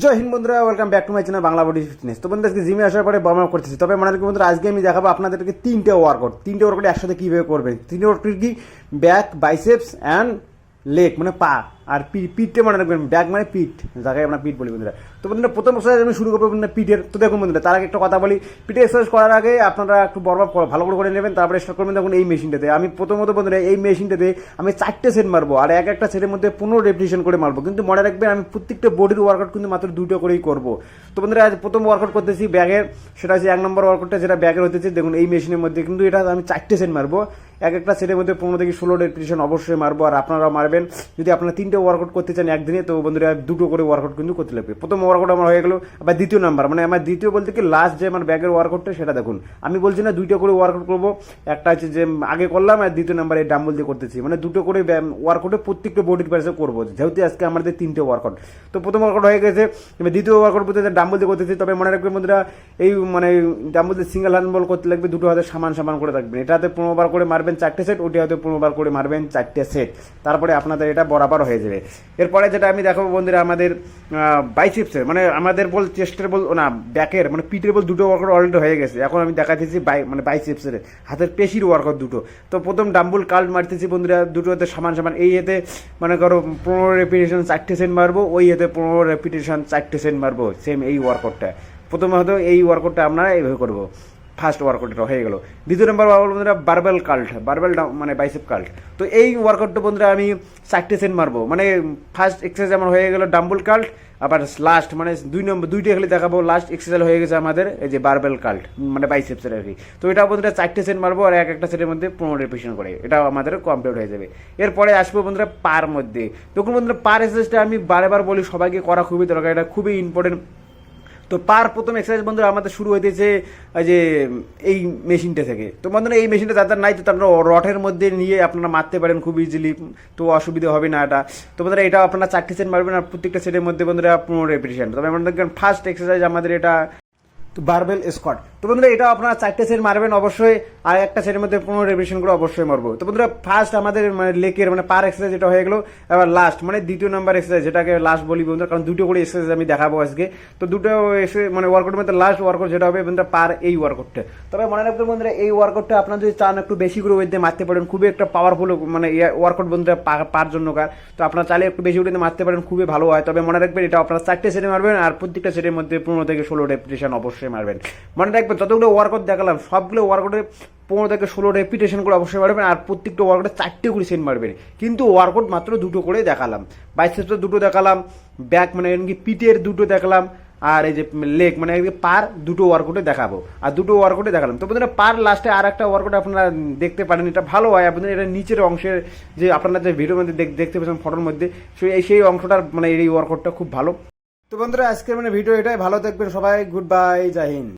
জয় হিন্দ বন্ধুরা welcome back to my channel Bangla body fitness তো বন্ধু আজকে জিমে আসার পরে বর্ম করতেছি। তবে মনে রাখবেন বন্ধুরা, আজকে আমি দেখাবো আপনাদেরকে তিনটে ওয়ার্কআউট তিনটে ওয়ার্কআউট একসাথে কীভাবে করবেন। তিনটে ওয়ার্কআউট কি ব্যাক বাইসেপস অ্যান্ড লেগ মানে পা, আর পি- পিঠটা মনে রাখবেন ব্যাগ মানে পিঠ যাকে আমরা পিঠ বলি বন্ধুরা। তো বন্ধুরা, প্রথম এক্সারসাইজ আমি শুরু করব বন্ধুরা পিঠের। তো দেখুন বন্ধুরা, তার আগে একটা কথা বলি। পিঠে এক্সারসাইজ করার আগে আপনারা একটু বরফ ভালো করে করে নেবেন, তারপরে স্টার্ট করবেন দেখুন এই মেশিনটাতে আমি প্রথমত বন্ধুরা, এই মেশিনটাতে আমি চারটে সেট মারবো, আর এক একটা সেটের মধ্যে পনেরো রেপিটেশন করে মারবো। কিন্তু মনে রাখবেন, আমি প্রত্যেকটা বডির ওয়ার্কআউট কিন্তু মাত্র দুটো করেই করব। তো বন্ধুরা, আজ প্রথম ওয়ার্কআউট করতেছি ব্যাগের, সেটা হচ্ছে এক নম্বর ওয়ার্কআউটটা যেটা ব্যাগের হতেছে দেখুন এই মেশিনের মধ্যে। কিন্তু এটা আমি চারটে সেট মারবো। এক একটা সেটের মধ্যে পনেরো থেকে ষোলো রেপিটেশন অবশ্যই মারবো, আর আপনারাও মারবেন। যদি আপনারা তিনটে ওয়ার্কআউট করতে চান একদিনে, তো বন্ধুরা দুটো করে ওয়ার্কআউট কিন্তু করতে লাগবে। প্রথম ওয়ার্কআউট আমার হয়ে গেলো, আবার দ্বিতীয় নাম্বার মানে আমার দ্বিতীয় বলতে কি লাস্ট যে আমার ব্যাগের ওয়ার্কআউটটা সেটা দেখুন। আমি বলছি না দুইটা করে ওয়ার্কআউট করব, একটা হচ্ছে যে আগে করলাম, আর দ্বিতীয় নাম্বার এই ডাম্বল দিয়ে করতেছি। মানে দুটো করে ওয়ার্কআউটে প্রত্যেকটা বডির পাশে করব, যেহেতু আজকে আমাদের তিনটে ওয়ার্কআউট তো প্রথম ওয়ার্কআউট হয়ে গেছে দ্বিতীয় ওয়ার্কআউট বলতে ডাম্বল দিয়ে করতেছি, তবে মনে রাখবেন বন্ধুরা, এই মানে ডাম্বল দিয়ে সিঙ্গেল হ্যান্ড বল করতে লাগবে, দুটো হাতে সামান সামান করে থাকবেন এটাতে পনেরো বার করে মারবেন চারটে সেট ওটি হয়তো পনেরো বার করে মারবেন চারটে সেট তারপরে আপনাদের এটা বরাবর হয়ে যাবে। এরপরে যেটা আমি দেখাবো বন্ধুরা, আমাদের বাইসিপসের মানে আমাদের বল চেস্টের বল, না ব্যাকের মানে পিঠের বল দুটো ওয়ার্কআউট অলরেডি হয়ে গেছে। এখন আমি দেখাতেছি বাই মানে বাইসিপসের হাতের পেশির ওয়ার্কআউট দুটো। তো প্রথম ডাম্বুল কাল্ট মারতেছি বন্ধুরা দুটো হাতে সমান সমান। এই হাতে মনে করো, পনেরো রেপিটেশন চারটে সেন্ট মারবো, ওই হাতে পনেরো রেপিটেশন চারটে সেন্ট মারবো। সেম এই ওয়ার্কআউটটা হয়তো এই ওয়ার্কআউটটা আমরা এইভাবে করব। ফার্স্ট ওয়ার্কআউটটা হয়ে গেল। দ্বিতীয় নম্বর বন্ধুরা, বারবেল কাল্ট, বারবেল মানে বাইসেপ কাল্ট। তো এই ওয়ার্কআউটটা বন্ধুরা আমি চারটে সেন্ট মারবো। মানে ফার্স্ট এক্সারসাইজ আমার হয়ে গেল ডাম্বল কাল্ট, আবার লাস্ট মানে দুই নম্বর, দুইটা খালি দেখাবো, লাস্ট এক্সারসাইজ হয়ে গেছে আমাদের এই যে বারবেল কাল্ট মানে বাইসেপসের আর কি। তো এটা বন্ধুরা চারটে সেন্ট মারবো আর এক একটা সেটের মধ্যে পনেরো রেপিটেশন করে। এটাও আমাদের কমপ্লিট হয়ে যাবে। এরপরে আসব বন্ধুরা পার মধ্যে। দেখুন বন্ধুরা, পার এক্সারসাইজটা আমি বারবার বলি, সবাইকে করা খুবই দরকার। এটা খুবই ইম্পর্টেন্ট তো পার প্রথম এক্সারসাইজ বন্ধুরা আমাদের শুরু হইতেছে যে, এই মেশিনটা থেকে। তো বন্ধুরা, এই মেশিনটা যাদের নাই, তো আপনারা রটের মধ্যে নিয়ে আপনারা মারতে পারেন খুব ইজিলি তো অসুবিধা হবে না এটা। তো বন্ধুরা, এটা আপনারা চারটি সেট মারবেন আর প্রত্যেকটা সেটের মধ্যে বন্ধুরা পনেরো রেপিটেশন তবে আমরা দেখবেন ফার্স্ট এক্সারসাইজ আমাদের এটা তো বারবেল স্কট তো বন্ধুরা এটা আপনারা চারটে সেট মারবেন অবশ্যই, আর একটা সেটের মধ্যে পনেরো রেভিশন করে অবশ্যই মারবো। তো বন্ধুরা ফার্স্ট আমাদের মানে লেকের মানে পার এক্সারসাইজ এটা হয়ে গেলো, এবার লাস্ট মানে দ্বিতীয় নাম্বার এক্সারসাইজ যেটাকে লাস্ট বলি বন্ধুরা, কারণ দুটো করে এক্সারসাইজ আমি দেখাবো আজকে। তো দুটো মানে ওয়ার্কআউটের মধ্যে লাস্ট ওয়ার্কআউট যেটা হবে বন্ধুরা, পার এই ওয়ার্কআউটটা তবে মনে রাখবেন বন্ধুরা, এই ওয়ার্কআউটটা আপনারা যদি চান একটু বেশি করে ওয়েট দিয়ে মারতে পারেন, খুবই একটা পাওয়ারফুল মানে ওয়ার্কআউট বন্ধুরা পার জন্য কার। তো আপনারা চাইলে একটু বেশি করে মারতে পারেন, খুবই ভালো হয়। তবে মনে রাখবেন, এটা আপনারা চারটে সেটে মারবেন, আর প্রত্যেকটা সেটের মধ্যে পনেরো থেকে ষোলো রেপিটেশন অবশ্যই মারবেন। মনে রাখবেন যতগুলো ওয়ার্কআউট দেখালাম, সবগুলো ওয়ার্কআউটে পনেরো থেকে ষোলো রেপিটেশন করে অবশ্যই মারবেন আর প্রত্যেকটা ওয়ার্কআউটে চারটে করে সেট মারবেন কিন্তু ওয়ার্কআউট মাত্র দুটো করে দেখালাম। বাইসেপসের দুটো দেখালাম ব্যাক মানে এমনকি পিঠের দুটো দেখালাম, আর এই যে লেগ মানে পার দুটো ওয়ার্কআউটে দেখাবো। আর দুটো ওয়ার্কআউটে দেখালাম। তো বন্ধুরা, পার লাস্টে আর একটা ওয়ার্কআউট আপনারা দেখতে পারেন, এটা ভালো হয়। আপনাদের এটা নিচের অংশের যে আপনারা যে ভিডিওর মধ্যে দেখতে পাচ্ছেন ফটোর মধ্যে, সেই সেই অংশটার মানে এই ওয়ার্কআউটটা খুব ভালো। তো বন্ধুরা, আজকের মানে ভিডিও এটাই। ভালো দেখবেন সবাই। গুড বাই জয় হিন্দ।